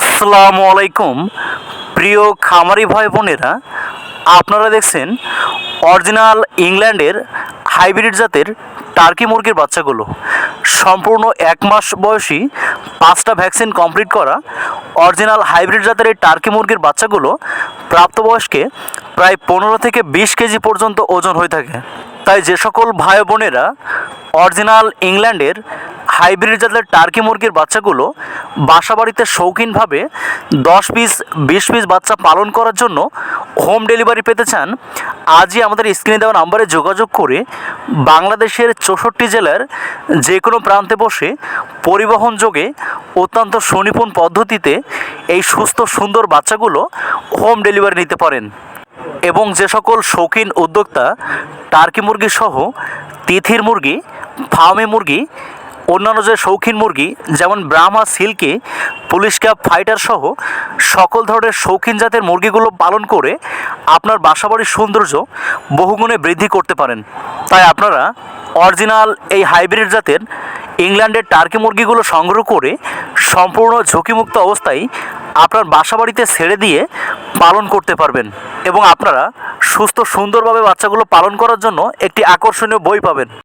আসসালামু আলাইকুম। প্রিয় খামারি ভাই বোনেরা, আপনারা দেখছেন অরিজিনাল ইংল্যান্ডের হাইব্রিড জাতের টার্কি মুরগির বাচ্চাগুলো। সম্পূর্ণ এক মাস বয়সী পাঁচটা ভ্যাকসিন কমপ্লিট করা অরিজিনাল হাইব্রিড জাতের এই টার্কি মুরগির বাচ্চাগুলো প্রাপ্তবয়স্কে প্রায় পনেরো থেকে বিশ কেজি পর্যন্ত ওজন হয়ে থাকে। তাই যে সকল ভাই বোনেরা অরিজিনাল ইংল্যান্ডের হাইব্রিড জাতের টার্কি মুরগির বাচ্চাগুলো বাসা বাড়িতে শৌখিনভাবে দশ পিস, বিশ পিস বাচ্চা পালন করার জন্য হোম ডেলিভারি পেতে চান। আজই আমাদের স্ক্রিনে দেওয়া নাম্বারে যোগাযোগ করে বাংলাদেশের চৌষট্টি জেলার যে কোনো প্রান্তে বসে পরিবহন যোগে অত্যন্ত সুনিপুণ পদ্ধতিতে এই সুস্থ, সুন্দর বাচ্চাগুলো হোম ডেলিভারি নিতে পারেন। এবং যে সকল শৌখিন উদ্যোক্তা টার্কি মুরগি সহ তিথির মুরগি ফার্মে মুরগি, অন্যান্য যে শৌখিন মুরগি, যেমন Brahma silkie, Polish cap fighter সহ সকল ধরনের শৌখিন জাতের মুরগিগুলো পালন করে আপনার বাসাবাড়ির সৌন্দর্য বহুগুণে বৃদ্ধি করতে পারেন। তাই আপনারা অরিজিনাল এই হাইব্রিড জাতের ইংল্যান্ডের টার্কি মুরগিগুলো সংগ্রহ করে সম্পূর্ণ ঝুঁকিমুক্ত অবস্থায় আপনার বাসাবাড়িতে ছেড়ে দিয়ে পালন করতে পারবেন এবং আপনারা সুস্থ সুন্দরভাবে বাচ্চাগুলো পালন করার জন্য একটি আকর্ষণীয় বই পাবেন।